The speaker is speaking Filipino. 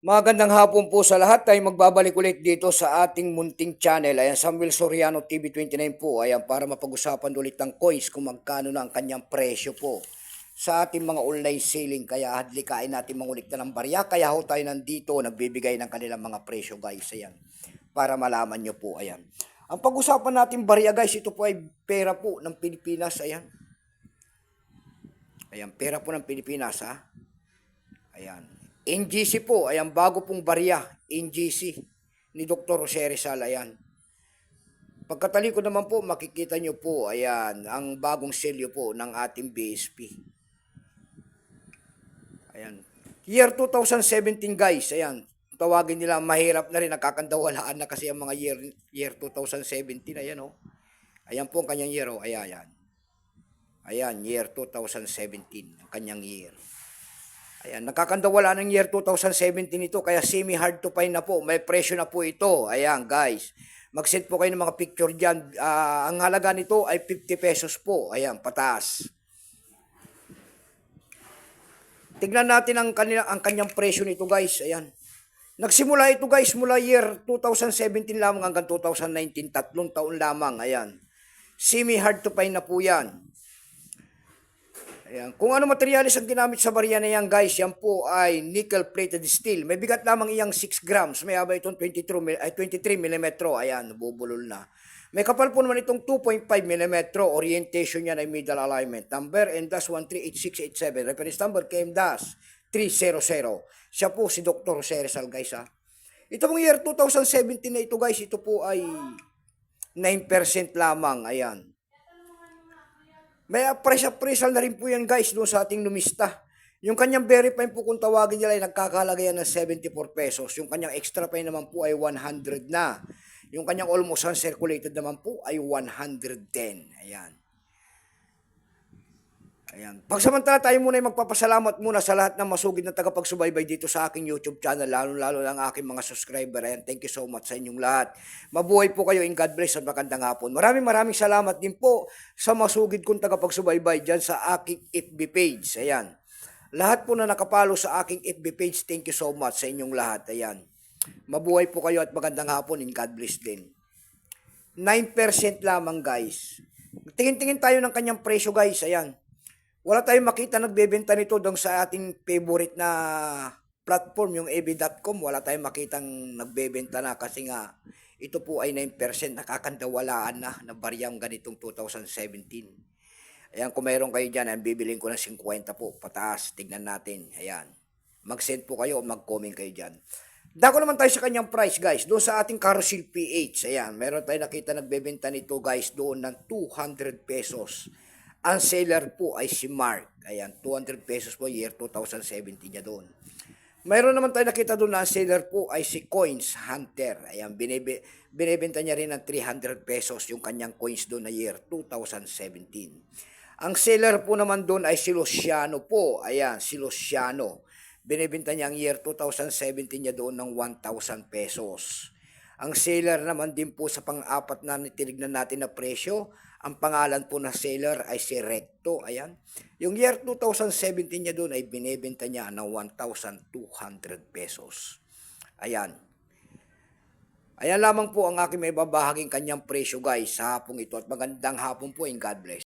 Magandang hapon po sa lahat. Tayo magbabalik ulit dito sa ating munting channel. Ayan, Samuel Soriano TV29 po. Ayan, para mapag-usapan ulit ng coins kung magkano na ang kanyang presyo po sa ating mga online selling. Kaya hadlikain natin mangulikta ng barya. Kaya ho tayo nandito nagbibigay ng kanilang mga presyo guys. Ayan, para malaman nyo po. Ayan. Ang pag-usapan natin barya guys, ito po ay pera po ng Pilipinas. Ayan. Ayan, pera po ng Pilipinas ha. Ayan. NGC po, ayan, bago pong barya, NGC ni Dr. Jose Rizal, ayan. Pagkatalikod naman po, makikita nyo po, ayan, ang bagong selyo po ng ating BSP. Ayan. Year 2017 guys, ayan, tawagin nila mahirap na rin, nakakandawalaan na kasi ang mga year, year 2017, ayan o. Oh. Ayan po ang kanyang year, oh. ayan, ayan. Ayan, year 2017, ang kanyang year. Ayan, nakakandawala ng year 2017 ito, kaya semi-hard to find na po. May presyo na po ito. Ayan, guys. Mag-send po kayo ng mga picture dyan. Ah, ang halaga nito ay 50 pesos po. Ayan, pataas. Tignan natin ang, kanila, ang kanyang presyo nito, guys. Ayan. Nagsimula ito, guys, mula year 2017 lamang hanggang 2019. Tatlong taon lamang. Ayan. Semi-hard to find na po yan. Ayan. Kung ano materyales ang ginamit sa barya na yan, guys, yan po ay nickel-plated steel. May bigat lamang iyang 6 grams. May haba itong 23, mil- ay 23 mm. Ayan, nabubulol na. May kapal po naman itong 2.5 mm. Orientation niya ay middle alignment. Number M-138687. Reference number KM-300. Siya po si Dr. Jose Rizal, guys, ha. Ito pong year 2017 na ito, guys, ito po ay 9% lamang. Ayan. May appraisal na rin po yan guys doon sa ating lumista. Yung kanyang verify po kung tawagin nila ay nagkakalaga yan ng 74 pesos. Yung kanyang extra pay naman po ay 100 na. Yung kanyang almost uncirculated naman po ay 110. Ayan. Ayan. Pagsamantala tayo muna ay magpapasalamat muna sa lahat ng masugid na tagapagsubaybay dito sa aking YouTube channel, lalo-lalo lang aking mga subscriber. Ayan, thank you so much sa inyong lahat. Mabuhay po kayo in God bless at magandang hapon. Maraming maraming salamat din po sa masugid kong tagapagsubaybay dyan sa aking FB page. Ayan. Lahat po na nakapalo sa aking FB page, thank you so much sa inyong lahat. Ayan. Mabuhay po kayo at magandang hapon in God bless din. 9% lamang guys. Tingin-tingin tayo ng kanyang presyo guys. Ayan. Wala tayong makita nagbebenta nito dong sa ating favorite na platform, yung ab.com. Wala tayong makitang nagbebenta na kasi nga ito po ay 9% nakakandawalaan na na baryang ganitong 2017. Ayan, kung mayroon kayo dyan, ayan, bibiling ko ng 50 po, pataas, tignan natin. Ayan, mag-send po kayo mag-comment kayo dyan. Dako naman tayo sa kanyang price guys, doon sa ating Carousel PH. Ayan, meron tayo nakita nagbebenta nito guys doon ng 200 pesos. Ang seller po ay si Mark. Ayan, 200 pesos po year 2017 niya doon. Mayroon naman tayo nakita doon na ang seller po ay si Coins Hunter. Ayan, binibe, binibenta niya rin ng 300 pesos yung kanyang coins doon na year 2017. Ang seller po naman doon ay si Luciano po. Ayan, si Luciano. Binibenta niya ang year 2017 niya doon ng 1,000 pesos. Ang seller naman din po sa pang-apat na tinignan natin na presyo, ang pangalan po na seller ay si Recto. Ayan. Yung year 2017 niya doon ay binebenta niya ng 1,200 pesos. Ayan. Ayan lamang po ang aking may babahaging kanyang presyo guys sa hapong ito at magandang hapon po and God bless.